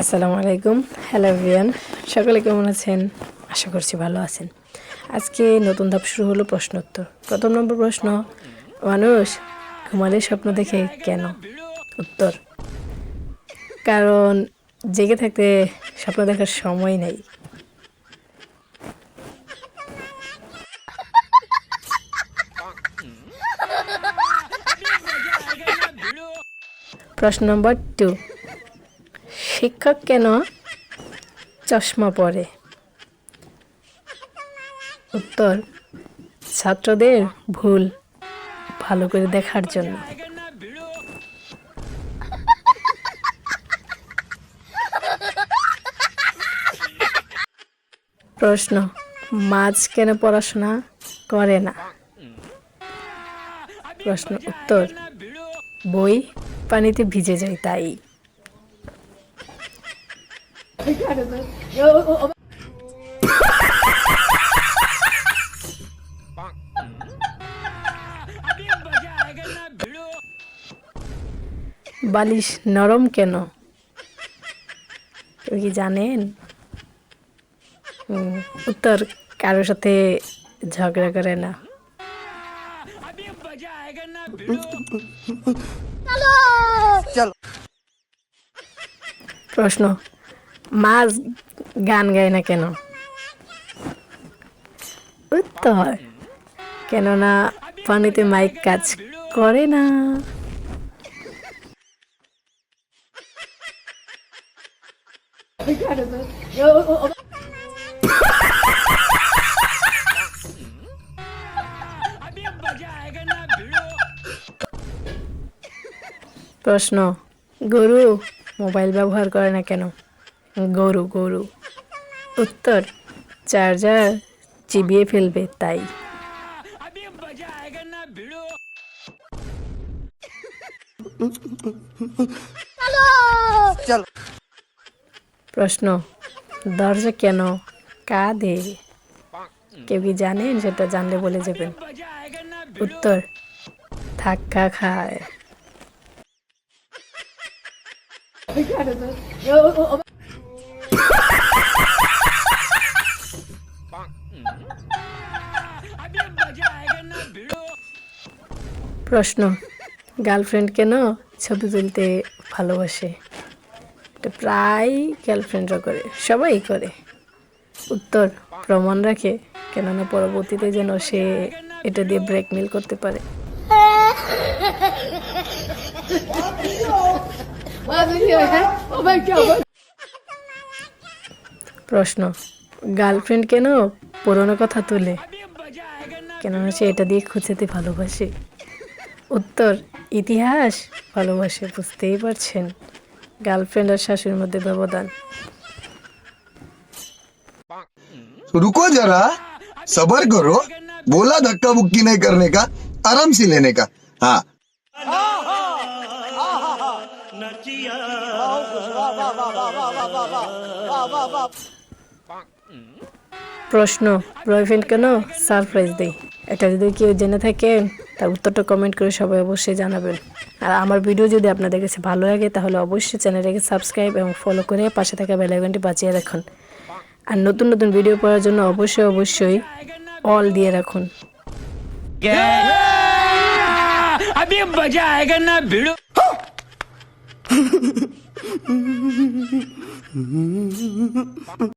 আসসালামু আলাইকুম। হ্যালো ভিয়ান সকলে কেমন আছেন? আশা করছি ভালো আছেন। আজকে নতুন ধাপ শুরু হলো প্রশ্ন উত্তর প্রথম নম্বর প্রশ্ন, মানুষ ঘুমালে স্বপ্ন দেখে কেন? উত্তর, কারণ জেগে থাকতে স্বপ্ন দেখার সময় নেই। প্রশ্ন নম্বর টু শিক্ষক কেন চশমা পরে? উত্তর, ছাত্রদের ভুল ভালো করে দেখার জন্য। প্রশ্ন মাছ কেন পড়াশোনা করে না? প্রশ্ন উত্তর, বই পানিতে ভিজে যায় তাই। বালিশ নরম কেন? কেউ কি জানেন? উত্তর কারোর সাথে ঝগড়া করে না। প্রশ্ন মাছ গান গায় না কেন? উত্তর, কেননা পানিতে মাইক কাজ করে না। প্রশ্ন, গরু মোবাইল ব্যবহার করে না কেন? গরু গরু। উত্তর চার্জার চিবিয়ে ফেলবে তাই। প্রশ্ন দরজা কেন কাঁদে কেউ কি জানেন সেটা জানলে বলে যাবেন। উত্তর ধাক্কা খায়। প্রশ্ন গার্লফ্রেন্ড কেন ছবি তুলতে ভালোবাসে? এটা প্রায় গার্লফ্রেন্ডরা করে, সবাই করে। উত্তর, প্রমাণ রাখে, কেননা পরবর্তীতে যেন সে এটা দিয়ে ব্রেকমেল করতে পারে। প্রশ্ন গার্লফ্রেন্ড কেন পুরনো কথা তোলে? কেননা সে এটা দিয়ে খুঁজেতে ভালোবাসে। উত্তর ইতিহাস ভালোবাসে বুঝতেই পারছেন গার্লফ্রেন্ড আর শাশুড়ির মধ্যে ব্যবধান तो रुको जरा सबर करो बोला धक्का बुक्की नहीं करने का आराम से लेने का हाँ প্রশ্ন বয়ফ্রেন্ড কেন সারপ্রাইজ দেয় এটা যদি কেউ জেনে থাকেন তার উত্তরটা কমেন্ট করে সবাই অবশ্যই জানাবেন আর আমার ভিডিও যদি আপনাদের কাছে ভালো লাগে তাহলে অবশ্যই চ্যানেলটাকে সাবস্ক্রাইব এবং ফলো করে পাশে থাকা বেলাইকনটি বাঁচিয়ে রাখুন আর নতুন নতুন ভিডিও পাওয়ার জন্য অবশ্যই অবশ্যই অল দিয়ে রাখুন अभी मजा आएगा ना भिड़ो